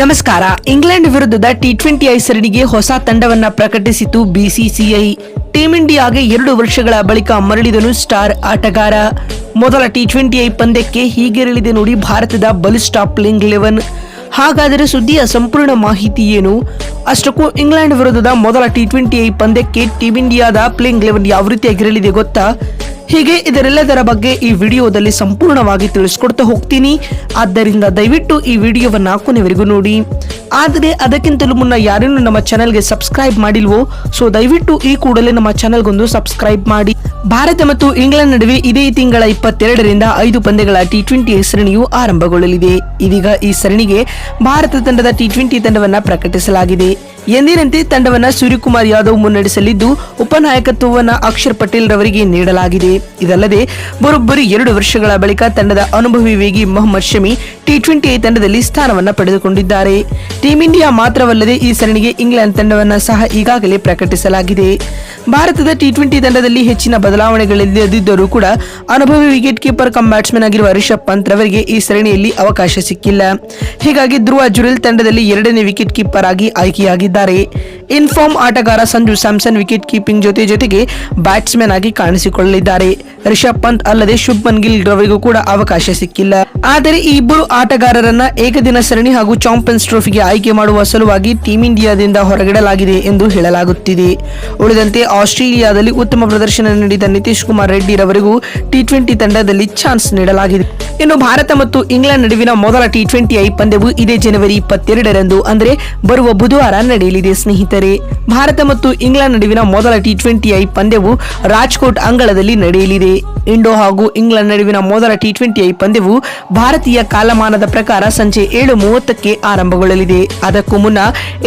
ನಮಸ್ಕಾರ. ಇಂಗ್ಲೆಂಡ್ ವಿರುದ್ಧದ T twenty I ಸರಣಿಗೆ ಹೊಸ ತಂಡವನ್ನ ಪ್ರಕಟಿಸಿತು ಬಿಸಿಸಿಐ ಟೀಂ ಇಂಡಿಯಾಗೆ ಎರಡು ವರ್ಷಗಳ ಬಳಿಕ ಮರಳಿದನು ಸ್ಟಾರ್ ಆಟಗಾರ. ಮೊದಲ ಟಿ ಟ್ವೆಂಟಿ ಐ ಪಂದ್ಯಕ್ಕೆ ಹೀಗಿರಲಿದೆ ನೋಡಿ ಭಾರತದ ಬಲಿಷ್ಠ ಪ್ಲೇಯಿಂಗ್ ಲೆವೆನ್. ಹಾಗಾದರೆ ಸುದ್ದಿಯ ಸಂಪೂರ್ಣ ಮಾಹಿತಿ ಏನು? ಅಷ್ಟಕ್ಕೂ ಇಂಗ್ಲೆಂಡ್ ವಿರುದ್ಧದ ಮೊದಲ ಟಿ ಟ್ವೆಂಟಿ ಐ ಪಂದ್ಯಕ್ಕೆ ಟೀಂ ಇಂಡಿಯಾದ ಪ್ಲೇಯಿಂಗ್ ಲೆವೆನ್ ಯಾವ ರೀತಿಯಾಗಿರಲಿದೆ ಗೊತ್ತಾ? ಹೀಗೆ ಇದರೆಲ್ಲದರ ಬಗ್ಗೆ ಈ ವಿಡಿಯೋದಲ್ಲಿ ಸಂಪೂರ್ಣವಾಗಿ ತಿಳಿಸ್ಕೊಡ್ತಾ ಹೋಗ್ತೀನಿ. ಆದ್ದರಿಂದ ದಯವಿಟ್ಟು ಈ ವಿಡಿಯೋವನ್ನು ಕೊನೆವರೆಗೂ ನೋಡಿ. ಆದರೆ ಅದಕ್ಕಿಂತಲೂ ಮುನ್ನ ಯಾರೇನು ನಮ್ಮ ಚಾನೆಲ್ಗೆ ಸಬ್ಸ್ಕ್ರೈಬ್ ಮಾಡಿಲ್ವೋ ಸೊ ದಯವಿಟ್ಟು ಈ ಕೂಡಲೇ ನಮ್ಮ ಚಾನೆಲ್ಗೊಂದು ಸಬ್ಸ್ಕ್ರೈಬ್ ಮಾಡಿ. ಭಾರತ ಮತ್ತು ಇಂಗ್ಲೆಂಡ್ ನಡುವೆ ಇದೇ ತಿಂಗಳ ಇಪ್ಪತ್ತೆರಡರಿಂದ ಐದು ಪಂದ್ಯಗಳ ಟಿ ಟ್ವೆಂಟಿ ಸರಣಿಯು ಆರಂಭಗೊಳ್ಳಲಿದೆ. ಇದೀಗ ಈ ಸರಣಿಗೆ ಭಾರತ ತಂಡದ ಟಿ ಟ್ವೆಂಟಿ ತಂಡವನ್ನ ಪ್ರಕಟಿಸಲಾಗಿದೆ. ಎಂದಿನಂತೆ ತಂಡವನ್ನ ಸೂರ್ಯಕುಮಾರ್ ಯಾದವ್ ಮುನ್ನಡೆಸಲಿದ್ದು, ಉಪನಾಯಕತ್ವವನ್ನ ಅಕ್ಷರ್ ಪಟೇಲ್ ರವರಿಗೆ ನೀಡಲಾಗಿದೆ. ಇದಲ್ಲದೆ, ಬರೋಬ್ಬರಿ ಎರಡು ವರ್ಷಗಳ ಬಳಿಕ ತಂಡದ ಅನುಭವಿ ವೇಗಿ ಮೊಹಮ್ಮದ್ ಶಮಿ ಟಿ ಟ್ವೆಂಟಿ ತಂಡದಲ್ಲಿ ಸ್ಥಾನವನ್ನ ಪಡೆದುಕೊಂಡಿದ್ದಾರೆ. ಟೀಂ ಇಂಡಿಯಾ ಮಾತ್ರವಲ್ಲದೆ ಈ ಸರಣಿಗೆ ಇಂಗ್ಲೆಂಡ್ ತಂಡವನ್ನು ಸಹ ಈಗಾಗಲೇ ಪ್ರಕಟಿಸಲಾಗಿದೆ. ಭಾರತದ ಟಿ ಟ್ವೆಂಟಿ ತಂಡದಲ್ಲಿ ಹೆಚ್ಚಿನ ಬದಲಾವಣೆಗಳಿಲ್ಲದಿದ್ದರೂ ಕೂಡ ಅನುಭವಿ ವಿಕೆಟ್ ಕೀಪರ್ ಕಮ್ ಬ್ಯಾಟ್ಸ್ಮನ್ ಆಗಿರುವ ರಿಷಬ್ ಪಂತ್ ರವರಿಗೆ ಈ ಸರಣಿಯಲ್ಲಿ ಅವಕಾಶ ಸಿಕ್ಕಿಲ್ಲ. ಹೀಗಾಗಿ ಧ್ರುವ ಜುರಿಲ್ ತಂಡದಲ್ಲಿ ಎರಡನೇ ವಿಕೆಟ್ ಕೀಪರ್ ಆಗಿ ಆಯ್ಕೆಯಾಗಿದ್ದಾರೆ. ಇನ್ಫಾರ್ಮ್ ಆಟಗಾರ ಸಂಜು ಸ್ಯಾಮ್ಸನ್ ವಿಕೆಟ್ ಕೀಪಿಂಗ್ ಜೊತೆ ಜೊತೆಗೆ ಬ್ಯಾಟ್ಸ್ಮನ್ ಆಗಿ ಕಾಣಿಸಿಕೊಳ್ಳಲಿದ್ದಾರೆ. ರಿಷಬ್ ಪಂತ್ ಅಲ್ಲದೆ ಶುಭ್ಮನ್ ಗಿಲ್ ರವರಿಗೂ ಕೂಡ ಅವಕಾಶ ಸಿಕ್ಕಿಲ್ಲ. ಆದರೆ ಈ ಇಬ್ಬರು ಆಟಗಾರರನ್ನ ಏಕದಿನ ಸರಣಿ ಹಾಗೂ ಚಾಂಪಿಯನ್ಸ್ ಟ್ರೋಫಿಗೆ ಆಯ್ಕೆ ಮಾಡುವ ಸಲುವಾಗಿ ಟೀಂ ಇಂಡಿಯಾದಿಂದ ಹೊರಗಿಡಲಾಗಿದೆ ಎಂದು ಹೇಳಲಾಗುತ್ತಿದೆ. ಉಳಿದಂತೆ ಆಸ್ಟ್ರೇಲಿಯಾದಲ್ಲಿ ಉತ್ತಮ ಪ್ರದರ್ಶನ ನೀಡಿದ ನಿತೀಶ್ ಕುಮಾರ್ ರೆಡ್ಡಿ ರವರಿಗೂ ಟಿ ಟ್ವೆಂಟಿ ತಂಡದಲ್ಲಿ ಚಾನ್ಸ್ ನೀಡಲಾಗಿದೆ. ಇನ್ನು ಭಾರತ ಮತ್ತು ಇಂಗ್ಲೆಂಡ್ ನಡುವಿನ ಮೊದಲ ಟಿ ಟ್ವೆಂಟಿ ಐ ಪಂದ್ಯವು ಇದೇ ಜನವರಿ ಇಪ್ಪತ್ತೆರಡರಂದು, ಅಂದರೆ ಬರುವ ಬುಧವಾರ ನಡೆಯಲಿದೆ ಸ್ನೇಹಿತರೆ. ಭಾರತ ಮತ್ತು ಇಂಗ್ಲೆಂಡ್ ನಡುವಿನ ಮೊದಲ ಟಿ ಟ್ವೆಂಟಿ ಐ ಪಂದ್ಯವು ರಾಜ್ಕೋಟ್ ಅಂಗಳದಲ್ಲಿ ನಡೆಯಲಿದೆ. ಇಂಡೋ ಹಾಗೂ ಇಂಗ್ಲೆಂಡ್ ನಡುವಿನ ಮೊದಲ ಟಿ ಟ್ವೆಂಟಿ ಐ ಪಂದ್ಯವು ಭಾರತೀಯ ಕಾಲಮಾನದ ಪ್ರಕಾರ ಸಂಜೆ ಏಳು ಮೂವತ್ತಕ್ಕೆ ಆರಂಭಗೊಳ್ಳಲಿದೆ. ಅದಕ್ಕೂ ಮುನ್ನ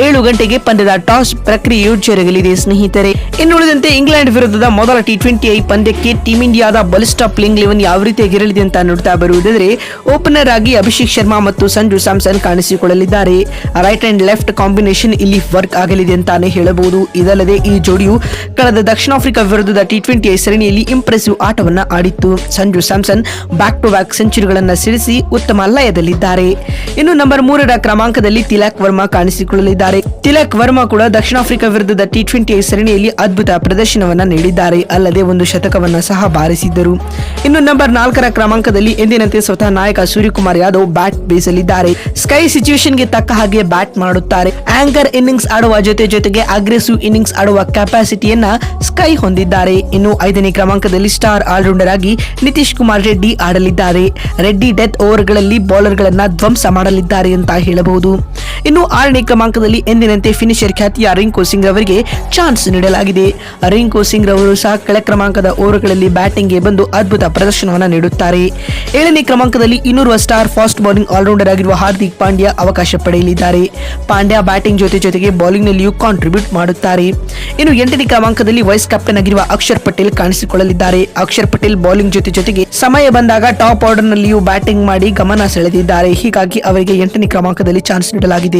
ಏಳು ಗಂಟೆಗೆ ಪಂದ್ಯದ ಟಾಸ್ ಪ್ರಕ್ರಿಯೆಯು ಜರುಗಲಿದೆ. ಸ್ನೇಹಿತರೆ, ಇನ್ನುಳಿದಂತೆ ಇಂಗ್ಲೆಂಡ್ ವಿರುದ್ಧದ ಮೊದಲ ಟಿ ಟ್ವೆಂಟಿ ಐ ಪಂದ್ಯಕ್ಕೆ ಟೀಂ ಇಂಡಿಯಾದ ಬಲಿಷ್ಠ ಪ್ಲೇಯಿಂಗ್ ಲೆವೆನ್ ಯಾವ ರೀತಿಯಾಗಿರಲಿದೆ ಅಂತ ನೋಡ್ತಾ ಬರುವುದಾದರೆ ಓಪನರ್ ಆಗಿ ಅಭಿಷೇಕ್ ಶರ್ಮಾ ಮತ್ತು ಸಂಜು ಸ್ಯಾಮ್ಸನ್ ಕಾಣಿಸಿಕೊಳ್ಳಲಿದ್ದಾರೆ. ರೈಟ್ ಅಂಡ್ ಲೆಫ್ಟ್ ಕಾಂಬಿನೇಷನ್ ಇಲ್ಲಿ ವರ್ಕ್ ಆಗಲಿದೆ ಅಂತಾನೆ ಹೇಳಬಹುದು. ಇದಲ್ಲದೆ ಈ ಜೋಡಿಯು ಕಳೆದ ದಕ್ಷಿಣ ಆಫ್ರಿಕಾ ವಿರುದ್ಧದ ಟಿ ಟ್ವೆಂಟಿ ಐ ಸರಣಿಯಲ್ಲಿ ಇಂಪ್ರೆಸಿವ್ ಆಟವನ್ನ ಆಡಿತ್ತು. Sanju Samson back to back ಸೆಂಚುರಿಗಳನ್ನು ಸಿಡಿಸಿ ಉತ್ತಮ ಲಯದಲ್ಲಿದ್ದಾರೆ. ಇನ್ನು ನಂಬರ್ ಮೂರರ ಕ್ರಮಾಂಕದಲ್ಲಿ ತಿಲಕ್ ವರ್ಮಾ ಕಾಣಿಸಿಕೊಳ್ಳಲಿದ್ದಾರೆ. ತಿಲಕ್ ವರ್ಮಾ ಕೂಡ ದಕ್ಷಿಣ ಆಫ್ರಿಕಾ ವಿರುದ್ಧದ ಟಿ ಟ್ವೆಂಟಿ ಸರಣಿಯಲ್ಲಿ ಅದ್ಭುತ ಪ್ರದರ್ಶನವನ್ನು ನೀಡಿದ್ದಾರೆ. ಅಲ್ಲದೆ ಒಂದು ಶತಕವನ್ನು ಸಹ ಬಾರಿಸಿದ್ದರು. ಇನ್ನು ನಂಬರ್ ನಾಲ್ಕರ ಕ್ರಮಾಂಕದಲ್ಲಿ ಎಂದಿನಂತೆ ಸ್ವತಃ ನಾಯಕ ಸೂರ್ಯಕುಮಾರ್ ಯಾದವ್ ಬ್ಯಾಟ್ ಬೀಸಲಿದ್ದಾರೆ. ಸ್ಕೈ ಸಿಚುವೇಶನ್ಗೆ ತಕ್ಕ ಹಾಗೆ ಬ್ಯಾಟ್ ಮಾಡುತ್ತಾರೆ. ಆಂಕರ್ ಇನ್ನಿಂಗ್ಸ್ ಆಡುವ ಜೊತೆ ಜೊತೆಗೆ ಅಗ್ರೆಸಿವ್ ಇನ್ನಿಂಗ್ಸ್ ಆಡುವ ಕೆಪಾಸಿಟಿಯನ್ನ ಸ್ಕೈ ಹೊಂದಿದ್ದಾರೆ. ಇನ್ನು ಐದನೇ ಕ್ರಮಾಂಕದಲ್ಲಿ ಸ್ಟಾರ್ ಆಲ್ರೌಂಡರ್ ಆಗಿ ನಿತೀಶ್ ಕುಮಾರ್ ರೆಡ್ಡಿ ಆಡಲಿದ್ದಾರೆ. ರೆಡ್ಡಿ ಡೆತ್ ಓವರ್ಗಳಲ್ಲಿ ಬೌಲರ್ಗಳನ್ನ ಧ್ವಂಸ ಮಾಡಲಿದ್ದಾರೆ ಅಂತ ಹೇಳಬಹುದು. ಇನ್ನು ಆರನೇ ಕ್ರಮಾಂಕದಲ್ಲಿ ಎಂದಿನಂತೆ ಫಿನಿಷರ್ ಖ್ಯಾತಿಯ ರಿಂಕು ಸಿಂಗ್ ಅವರಿಗೆ ಚಾನ್ಸ್ ನೀಡಲಾಗಿದೆ. ರಿಂಕು ಸಿಂಗ್ ರವರು ಸಹ ಕೆಳ ಕ್ರಮಾಂಕದ ಓವರ್ಗಳಲ್ಲಿ ಬ್ಯಾಟಿಂಗ್ಗೆ ಬಂದು ಅದ್ಭುತ ಪ್ರದರ್ಶನವನ್ನು ನೀಡುತ್ತಾರೆ. ಏಳನೇ ಕ್ರಮಾಂಕದಲ್ಲಿ ಇನ್ನೂರುವ ಸ್ಟಾರ್ ಫಾಸ್ಟ್ ಬೌಲಿಂಗ್ ಆಲ್ರೌಂಡರ್ ಆಗಿರುವ ಹಾರ್ದಿಕ್ ಪಾಂಡ್ಯ ಅವಕಾಶ ಪಡೆಯಲಿದ್ದಾರೆ. ಪಾಂಡ್ಯ ಬ್ಯಾಟಿಂಗ್ ಜೊತೆ ಜೊತೆಗೆ ಬೌಲಿಂಗ್ ನಲ್ಲಿಯೂ ಕಾಂಟ್ರಿಬ್ಯೂಟ್ ಮಾಡುತ್ತಾರೆ. ಇನ್ನು ಎಂಟನೇ ಕ್ರಮಾಂಕದಲ್ಲಿ ವೈಸ್ ಕ್ಯಾಪ್ಟನ್ ಆಗಿರುವ ಅಕ್ಷರ್ ಪಟೇಲ್ ಕಾಣಿಸಿಕೊಳ್ಳಲಿದ್ದಾರೆ. ಅಕ್ಷರ್ ಪಟೇಲ್ ಬೌಲಿಂಗ್ ಜೊತೆ ಜೊತೆಗೆ ಸಮಯ ಬಂದಾಗ ಟಾಪ್ ಆರ್ಡರ್ ನಲ್ಲಿಯೂ ಬ್ಯಾಟಿಂಗ್ ಮಾಡಿ ಗಮನ ಸೆಳೆದಿದ್ದಾರೆ. ಹೀಗಾಗಿ ಅವರಿಗೆ ಎಂಟನೇ ಕ್ರಮಾಂಕದಲ್ಲಿ ಚಾನ್ಸ್ ನೀಡಲಾಗಿದೆ.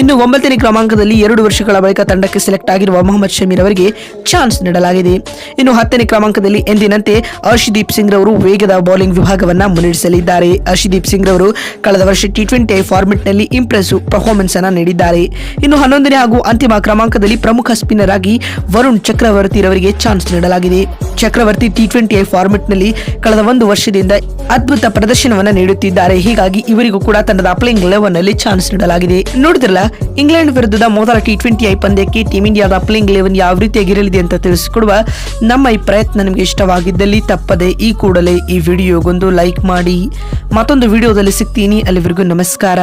ಇನ್ನು ಒಂಬತ್ತನೇ ಕ್ರಮಾಂಕದಲ್ಲಿ ಎರಡು ವರ್ಷಗಳ ಬಳಿಕ ತಂಡಕ್ಕೆ ಸೆಲೆಕ್ಟ್ ಆಗಿರುವ ಮೊಹಮ್ಮದ್ ಶಮೀರ್ ಅವರಿಗೆ ಚಾನ್ಸ್ ನೀಡಲಾಗಿದೆ. ಇನ್ನು ಹತ್ತನೇ ಕ್ರಮಾಂಕದಲ್ಲಿ ಎಂದಿನಂತೆ ಅರ್ಷಿದೀಪ್ ಸಿಂಗ್ ರವರು ವೇಗದ ಬೌಲಿಂಗ್ ವಿಭಾಗವನ್ನು ಮುನ್ನಡೆಸಲಿದ್ದಾರೆ. ಅರ್ಷಿದೀಪ್ ಸಿಂಗ್ ರವರು ಕಳೆದ ವರ್ಷ ಟಿ ಟ್ವೆಂಟಿ ಫಾರ್ಮೆಟ್ನಲ್ಲಿ ಇಂಪ್ರೆಸಿವ್ ಪರ್ಫಾರ್ಮೆನ್ಸ್ ಅನ್ನು ನೀಡಿದ್ದಾರೆ. ಇನ್ನು ಹನ್ನೊಂದನೇ ಹಾಗೂ ಅಂತಿಮ ಕ್ರಮಾಂಕದಲ್ಲಿ ಪ್ರಮುಖ ಸ್ಪಿನ್ನರ್ ಆಗಿ ವರುಣ್ ಚಕ್ರವರ್ತಿ ರವರಿಗೆ ಚಾನ್ಸ್ ನೀಡಲಾಗಿದೆ. ಚಕ್ರವರ್ತಿ ಟಿ ಟ್ವೆಂಟಿ ಐ ನಲ್ಲಿ ಕಳೆದ ಒಂದು ವರ್ಷದಿಂದ ಅದ್ಭುತ ಪ್ರದರ್ಶನವನ್ನು ನೀಡುತ್ತಿದ್ದಾರೆ. ಹೀಗಾಗಿ ಇವರಿಗೂ ಕೂಡ ತಂಡದ ಪ್ಲೇಯಿಂಗ್ ಲೆವೆನ್ನಲ್ಲಿ ಚಾನ್ಸ್ ನೀಡಲಾಗಿದೆ. ನೋಡಿದ್ರಲ್ಲ, ಇಂಗ್ಲೆಂಡ್ ವಿರುದ್ಧದ ಮೊದಲ ಟಿ ಟ್ವೆಂಟಿ ಐ ಪಂದ್ಯಕ್ಕೆ ಟೀಮ್ ಇಂಡಿಯಾದ ಪ್ಲೇಯಿಂಗ್ ಲೆವೆನ್ ಯಾವ ರೀತಿಯಾಗಿರಲಿದೆ ಅಂತ ತಿಳಿಸಿಕೊಡುವ ನಮ್ಮ ಈ ಪ್ರಯತ್ನ ನಿಮಗೆ ಇಷ್ಟವಾಗಿದ್ದಲ್ಲಿ ತಪ್ಪದೆ ಈ ಕೂಡಲೇ ಈ ವಿಡಿಯೋಗೊಂದು ಲೈಕ್ ಮಾಡಿ. ಮತ್ತೊಂದು ವಿಡಿಯೋದಲ್ಲಿ ಸಿಗ್ತೀನಿ. ಅಲ್ಲಿವರೆಗೂ ನಮಸ್ಕಾರ.